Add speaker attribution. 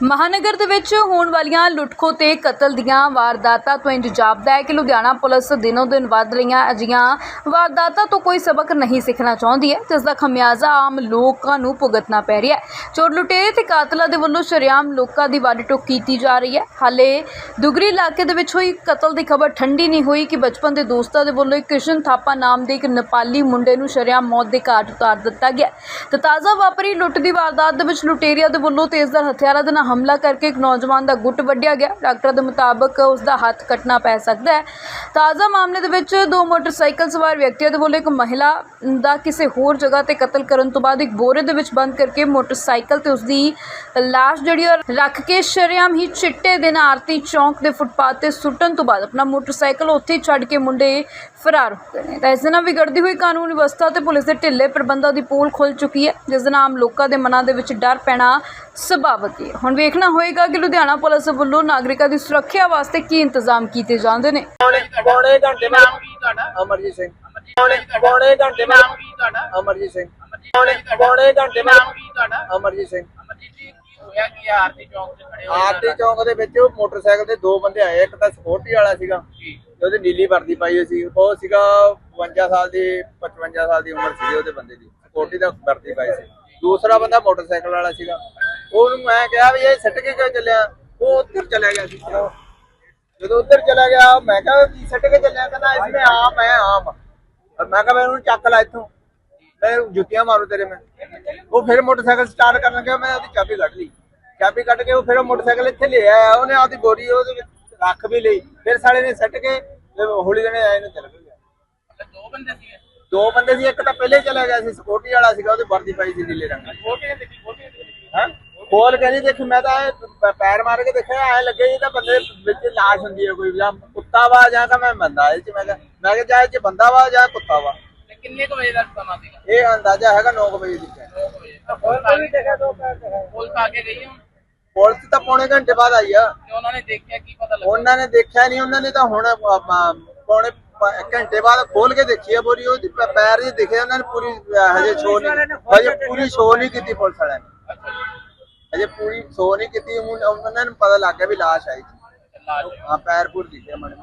Speaker 1: ਮਹਾਨਗਰ ਦੇ ਵਿੱਚ ਹੋਣ ਵਾਲੀਆਂ ਲੁੱਟਖੋ ਤੇ ਕਤਲ ਦੀਆਂ ਵਾਰਦਾਤਾਂ ਤੋਂ ਇੰਜ ਜਾਪਦਾ ਹੈ ਕਿ ਲੁਧਿਆਣਾ ਪੁਲਿਸ ਦਿਨੋਂ ਦਿਨ ਵੱਧ ਰਹੀਆਂ ਅਜਿਹੀਆਂ ਵਾਰਦਾਤਾਂ ਤੋਂ ਕੋਈ ਸਬਕ ਨਹੀਂ ਸਿੱਖਣਾ ਚਾਹੁੰਦੀ ਹੈ, ਜਿਸ ਦਾ ਖਮਿਆਜ਼ਾ ਆਮ ਲੋਕਾਂ ਨੂੰ ਭੁਗਤਣਾ ਪੈ ਰਿਹਾ ਹੈ। ਚੋਰ ਲੁਟੇਰੇ ਤੇ ਕਾਤਲਾਂ ਦੇ ਵੱਲੋਂ ਸ਼ਰੇਆਮ ਲੋਕਾਂ ਦੀ ਵੱਢ ਟੁੱਕ ਕੀਤੀ ਜਾ ਰਹੀ ਹੈ। ਹਾਲੇ ਦੁਗਰੀ ਇਲਾਕੇ ਦੇ ਵਿੱਚ ਹੋਈ ਕਤਲ ਦੀ ਖਬਰ ਠੰਡੀ ਨਹੀਂ ਹੋਈ ਕਿ ਬਚਪਨ ਦੇ ਦੋਸਤਾਂ ਦੇ ਵੱਲੋਂ ਇੱਕ ਕ੍ਰਿਸ਼ਨ ਥਾਪਾ ਨਾਮ ਦੇ ਇੱਕ ਨੇਪਾਲੀ ਮੁੰਡੇ ਨੂੰ ਸ਼ਰੇਆਮ ਮੌਤ ਦੇ ਘਾਟ ਉਤਾਰ ਦਿੱਤਾ ਗਿਆ ਤੇ ਤਾਜ਼ਾ ਵਾਪਰੀ ਲੁੱਟ ਦੀ ਵਾਰਦਾਤ ਦੇ ਵਿੱਚ ਲੁਟੇਰਿਆਂ ਦੇ ਵੱਲੋਂ ਤੇਜ਼ਦਾਰ ਹਥਿਆਰਾਂ ਦੇ ਨਾਲ ਹਮਲਾ ਕਰਕੇ ਇੱਕ ਨੌਜਵਾਨ ਦਾ ਗੁੱਟ ਵੱਢਿਆ ਗਿਆ। ਡਾਕਟਰ ਦੇ ਮੁਤਾਬਕ ਉਸ ਦਾ ਹੱਥ ਕੱਟਣਾ ਪੈ ਸਕਦਾ ਹੈ। ਤਾਜ਼ਾ ਮਾਮਲੇ ਦੇ ਵਿੱਚ ਦੋ ਮੋਟਰਸਾਈਕਲ ਸਵਾਰ ਵਿਅਕਤੀਆਂ ਦੇ ਵੱਲੋਂ ਇੱਕ ਮਹਿਲਾ ਦਾ ਕਿਸੇ ਹੋਰ ਜਗ੍ਹਾ ਤੇ ਕਤਲ ਕਰਨ ਤੋਂ ਬਾਅਦ ਇੱਕ ਬੋਰੇ ਦੇ ਵਿੱਚ ਬੰਦ ਕਰਕੇ ਮੋਟਰਸਾਈਕਲ ਤੇ ਉਸ ਦੀ ਲਾਸ਼ ਜਿਹੜੀ ਰੱਖ ਕੇ ਸ਼ਰੇਆਮ ਹੀ ਚਿੱਟੇ ਦਿਨ ਆਰਤੀ ਚੌਂਕ ਦੇ ਫੁੱਟਪਾਥ ਤੇ ਸੁੱਟਣ ਤੋਂ ਬਾਅਦ ਆਪਣਾ ਮੋਟਰਸਾਈਕਲ ਉੱਥੇ ਛੱਡ ਕੇ ਮੁੰਡੇ ਫਰਾਰ ਹੋ ਗਏ ਨੇ। ਤਾਂ ਇਸ ਦੇ ਨਾਲ ਵਿਗੜਦੀ ਹੋਈ ਕਾਨੂੰਨ ਵਿਵਸਥਾ ਤੇ ਪੁਲਿਸ ਦੇ ਢਿੱਲੇ ਪ੍ਰਬੰਧਾਂ ਦੀ ਪੋਲ ਖੁੱਲ ਚੁੱਕੀ ਹੈ, ਜਿਸ ਦੇ ਨਾਲ ਆਮ ਲੋਕਾਂ ਦੇ ਮਨਾਂ ਦੇ ਵਿੱਚ ਡਰ ਪੈਣਾ ਸੁਭਾਵਿਕ ਹੈ। ਹੁਣ ਵੇਖਣਾ ਹੋਏਗਾ ਕਿ ਲੁਧਿਆਣਾ ਪੁਲਿਸ ਵੱਲੋਂ ਨਾਗਰਿਕਾਂ ਦੀ ਸੁਰੱਖਿਆ ਵਾਸਤੇ ਕੀ ਇੰਤਜ਼ਾਮ ਕੀਤੇ ਜਾਂਦੇ ਨੇ।
Speaker 2: ਪੌਣੇ ਪੌਣੇ ਘੰਟੇ
Speaker 3: ਨਾਮ
Speaker 2: ਬਾਅਦ
Speaker 3: ਕੀ ਤੁਹਾਡਾ?
Speaker 2: ਅਮਰਜੀਤ ਸਿੰਘ। ਪੌਣੇ ਪੌਣੇ ਘੰਟੇ
Speaker 3: ਨਾਮ
Speaker 2: ਬਾਅਦ
Speaker 3: ਕੀ ਤੁਹਾਡਾ?
Speaker 2: ਅਮਰਜੀਤ ਸਿੰਘ। ਪੌਣੇ ਪੌਣੇ ਘੰਟੇ
Speaker 3: ਨਾਮ
Speaker 2: ਬਾਅਦ
Speaker 3: ਕੀ ਤੁਹਾਡਾ?
Speaker 2: ਅਮਰਜੀਤ ਸਿੰਘ।
Speaker 3: ਅਮਰਜੀਤ ਜੀ ਕੀ ਹੋਇਆ? ਕੀ ਆ ਆਰਤੀ ਚੌਂਕ 'ਚ ਖੜੇ ਹੋਏ
Speaker 2: ਆਰਟੀ ਚੌਂਕ ਦੇ ਵਿੱਚ ਉਹ ਮੋਟਰਸਾਈਕਲ ਤੇ ਦੋ ਬੰਦੇ ਆਏ ਇੱਕ ਤਾਂ ਸਪੋਰਟੀ ਵਾਲਾ ਸੀਗਾ
Speaker 3: ਜੀ।
Speaker 2: ਤੇ ਉਹਦੀ ਨੀਲੀ ਵਰਦੀ ਪਾਈ ਹੋਈ ਸੀ। ਉਹ ਸੀਗਾ 52 ਸਾਲ ਦੀ 55 ਸਾਲ ਦੀ ਉਮਰ ਸੀ ਉਹਦੇ ਬੰਦੇ ਦੀ। ਸਪੋਰਟੀ ਦਾ ਵਰਦੀ ਪਾਈ ਸੀ। ਦੂਸਰਾ ਬੰਦਾ ਮੋਟਰਸਾਈਕਲ ਵਾਲਾ ਸੀਗਾ। ਉਹਨੂੰ ਮੈਂ ਕਿਹਾ ਵੀ ਇਹ ਸਿੱਟ ਕੇ ਕਿਉਂ ਚੱਲਿਆ? ਉਹ ਉੱਧਰ ਚਲਾ ਗਿਆ ਸੀ। ਜਦੋਂ ਉੱਧਰ ਚਲਾ ਗਿਆ ਮੈਂ ਕਿਹਾ ਕੀ ਸਿੱਟ ਕੇ ਚੱਲਿਆ? ਕਹਿੰਦਾ ਇਸਮੇ ਆਮ ਹੈ ਆਮ ਔਰ ਮੈਂ ਕਿਹਾ ਮੈਂ ਉਹਨੂੰ ਚੱਕ ਲਾ ਇੱਥੋਂ। ਮੈਂ ਜੁੱਤੀਆਂ ਮਾਰੂ ਤੇਰੇ ਮੈਂ। ਉਹ ਫਿਰ ਮੋਟਰਸਾਈਕਲ ਸਟਾਰਟ ਕਰਨ ਲੱਗਿਆ ਮੈਂ ਉਹਦੀ ਚਾਬੀ ਕੱਢ ਲਈ। ਚਾਬੀ ਕੱਢ ਕੇ ਉਹ ਫਿਰ ਮੋਟਰਸਾਈਕਲ ਇੱਥੇ ਲੈ ਆਇਆ। ਉਹਨੇ ਆਪਦੀ ਬੋਰੀ ਉਹਦੇ ਵਿੱਚ ਰੱਖ ਵੀ ਲਈ। ਫਿਰ ਸਾਲੇ ਨੇ ਸੱਟ ਕੇ ਹੌਲੀ ਜਣੇ ਆਏ ਨੂੰ ਚੱਲ ਗਿਆ
Speaker 3: ਦੋ ਬੰਦੇ ਸੀਗੇ?
Speaker 2: ਦੋ ਬੰਦੇ ਸੀ ਇੱਕ ਤਾਂ ਪਹਿਲੇ ਚਲਾ ਗਿਆ ਸੀ ਸਪੋਰਟੀ ਵਾਲਾ ਸੀਗਾ ਉਹਦੀ ਵਰਦੀ ਪਾਈ ਸੀ ਨੀਲੇ ਰੰਗ ਦੀ।
Speaker 3: ਖੋਲ ਕੇ ਨੀ ਦੇਖੀ
Speaker 2: ਮੈਂ ਤਾਂ ਪ- ਪੈਰ ਮਾਰ ਕੇ ਦੇਖਿਆ ਐ ਲੱਗੇ ਇਹ ਤਾਂ ਬੰਦੇ ਵਿੱਚ ਲਾਸ਼ ਹੁੰਦੀ ਹੈ ਕੋਈ ਜਾਂ ਕੁੱਤਾ ਵਾ ਜਾਂ ਤਾਂ ਮੈਂ ਬੰਦਾ ਇਹ ਚ ਮੈਂ ਕਿਹਾ ਮੈਂ ਕਿਹਾ ਜਾਂ ਇਹ ਚ ਬੰਦਾ ਵਾ ਜਾਂ ਕੁੱਤਾ ਵਾ।
Speaker 3: ਤੇ ਕਿੰਨੇ ਕੁ ਵਜੇ ਦਾ ਸਮਾਂ ਸੀਗਾ?
Speaker 2: ਇਹ ਅੰਦਾਜ਼ਾ ਹੈਗਾ 9 ਵਜੇ ਦੀ। ਹੈ
Speaker 3: 9 ਵਜੇ ਪੁਲਿਸ ਵੀ ਦੇਖਿਆ। ਦੋ ਪੁਲਿਸ ਆ ਕੇ ਗਈ ਹੁਣ?
Speaker 2: ਪੁਲਿਸ ਤਾਂ ਪੌਣੇ ਘੰਟੇ ਬਾਅਦ ਆਈ ਆ।
Speaker 3: ਤੇ ਉਹਨਾਂ ਨੇ ਦੇਖਿਆ ਕੀ ਪਤਾ ਲੱਗਾ?
Speaker 2: ਉਹਨਾਂ ਨੇ ਦੇਖਿਆ ਨਹੀਂ ਉਹਨਾਂ ਨੇ ਤਾਂ ਹੁਣ ਆਪਾਂ ਪੌਣੇ ਪ- ਘੰਟੇ ਬਾਅਦ ਖੋਲ ਕੇ ਦੇਖੀ ਆ ਬੋਰੀ ਉਹਦੀ ਪ- ਪੈਰ ਜੀ ਦਿਖੇ ਉਹਨਾਂ ਨੇ ਪੂਰੀ ਅਹ, ਹਜੇ ਸ਼ੋ ਨਹੀਂ ਹਜੇ ਪੂਰੀ ਸ਼ੋ ਨਹੀਂ ਕੀਤੀ ਪੁਲਿਸ ਵਾਲਿਆਂ ਨੇ।
Speaker 3: ਅੱਛਾ ਜੀ।
Speaker 2: ਹਜੇ ਪੂਰੀ ਸ਼ੋ ਨਹੀਂ ਕੀਤੀ ਹੁਣ ਉਹਨਾਂ ਨੂੰ ਪਤਾ ਲੱਗ ਗਿਆ ਵੀ ਲਾਸ਼ ਆਈ ਸੀ। ਹਾਂ ਪੈਰ ਪੂਰ ਦਿਖੇ ਮਨ